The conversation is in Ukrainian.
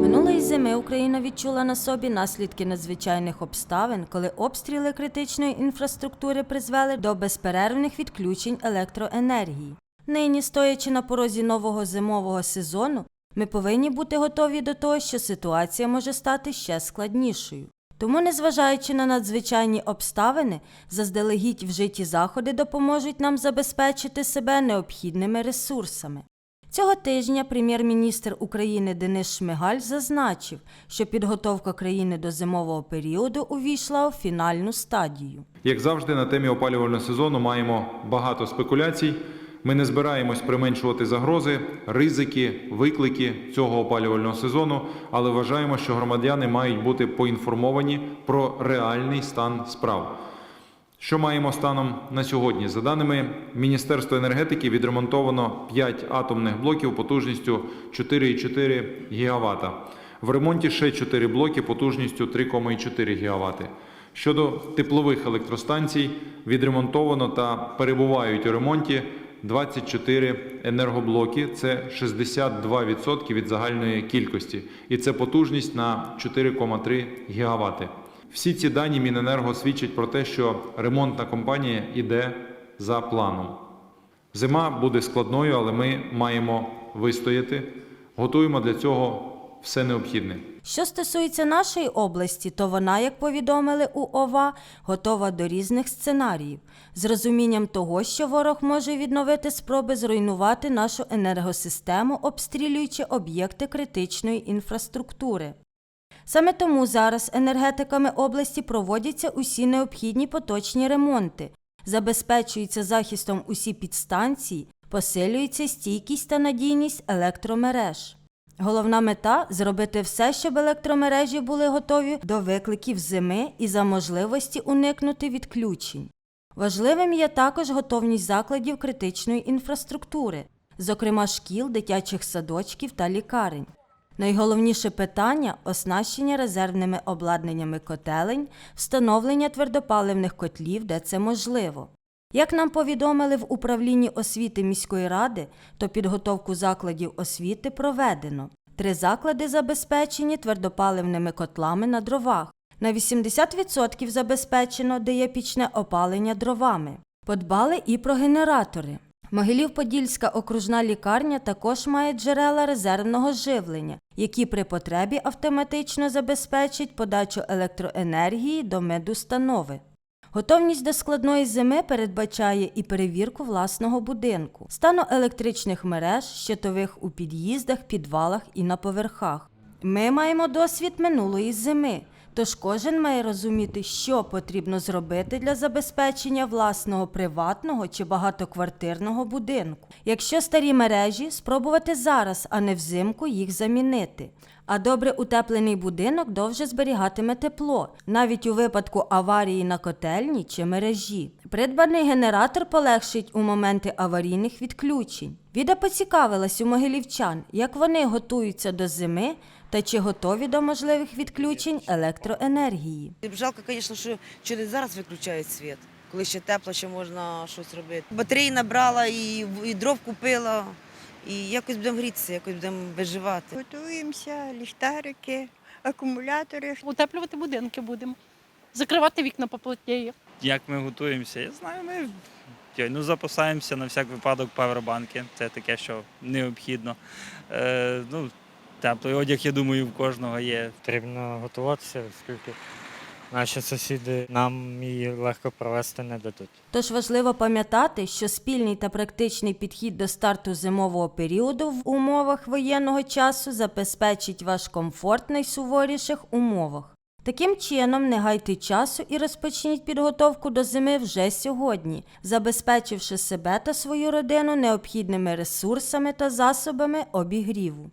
Минулої зими Україна відчула на собі наслідки надзвичайних обставин, коли обстріли критичної інфраструктури призвели до безперервних відключень електроенергії. Нині, стоячи на порозі нового зимового сезону, ми повинні бути готові до того, що ситуація може стати ще складнішою. Тому, незважаючи на надзвичайні обставини, заздалегідь вжиті заходи допоможуть нам забезпечити себе необхідними ресурсами. Цього тижня прем'єр-міністр України Денис Шмигаль зазначив, що підготовка країни до зимового періоду увійшла у фінальну стадію. Як завжди, на темі опалювального сезону маємо багато спекуляцій. Ми не збираємось применшувати загрози, ризики, виклики цього опалювального сезону, але вважаємо, що громадяни мають бути поінформовані про реальний стан справ. Що маємо станом на сьогодні? За даними Міністерства енергетики, відремонтовано 5 атомних блоків потужністю 4,4 ГВт. В ремонті ще 4 блоки потужністю 3,4 ГВт. Щодо теплових електростанцій, відремонтовано та перебувають у ремонті 24 енергоблоки. Це 62% від загальної кількості, і це потужність на 4,3 ГВт. Всі ці дані Міненерго свідчать про те, що ремонтна компанія йде за планом. Зима буде складною, але ми маємо вистояти. Готуємо для цього все необхідне. Що стосується нашої області, то вона, як повідомили у ОВА, готова до різних сценаріїв з розумінням того, що ворог може відновити спроби зруйнувати нашу енергосистему, обстрілюючи об'єкти критичної інфраструктури. Саме тому зараз енергетиками області проводяться усі необхідні поточні ремонти, забезпечується захистом усі підстанції, посилюється стійкість та надійність електромереж. Головна мета зробити все, щоб електромережі були готові до викликів зими і за можливості уникнути відключень. Важливим є також готовність закладів критичної інфраструктури, зокрема шкіл, дитячих садочків та лікарень. Найголовніше питання оснащення резервними обладнаннями котелень, встановлення твердопаливних котлів, де це можливо. Як нам повідомили в управлінні освіти міської ради, то підготовку закладів освіти проведено. Три заклади забезпечені твердопаливними котлами на дровах. На 80% забезпечено, де є пічне опалення дровами. Подбали і про генератори. Могилів-Подільська окружна лікарня також має джерела резервного живлення, які при потребі автоматично забезпечать подачу електроенергії до медустанови. Готовність до складної зими передбачає і перевірку власного будинку, стану електричних мереж, щитових у під'їздах, підвалах і на поверхах. Ми маємо досвід минулої зими, тож кожен має розуміти, що потрібно зробити для забезпечення власного приватного чи багатоквартирного будинку. Якщо старі мережі, спробувати зараз, а не взимку їх замінити. А добре утеплений будинок довше зберігатиме тепло, навіть у випадку аварії на котельні чи мережі. Придбаний генератор полегшить у моменти аварійних відключень. Віда поцікавилась у могилівчан, як вони готуються до зими та чи готові до можливих відключень електроенергії. Жалко, звісно, що через зараз виключають світ. Коли ще тепло, ще можна щось робити. Батареї набрала і, і дров купила, і якось будемо грітися, якось будемо виживати. Готуємося, ліхтарики, акумулятори. утеплювати будинки будемо, закривати вікна поплотніє. Як ми готуємося? Я знаю, ми ну, запасаємося на всяк випадок павербанки. Це таке, що необхідно. Е, ну, теплий одяг, я думаю, в кожного є. Потрібно готуватися, оскільки наші сусіди нам її легко провести не дадуть. Тож важливо пам'ятати, що спільний та практичний підхід до старту зимового періоду в умовах воєнного часу забезпечить ваш комфорт в найсуворіших умовах. Таким чином, не гайте часу і розпочніть підготовку до зими вже сьогодні, забезпечивши себе та свою родину необхідними ресурсами та засобами обігріву.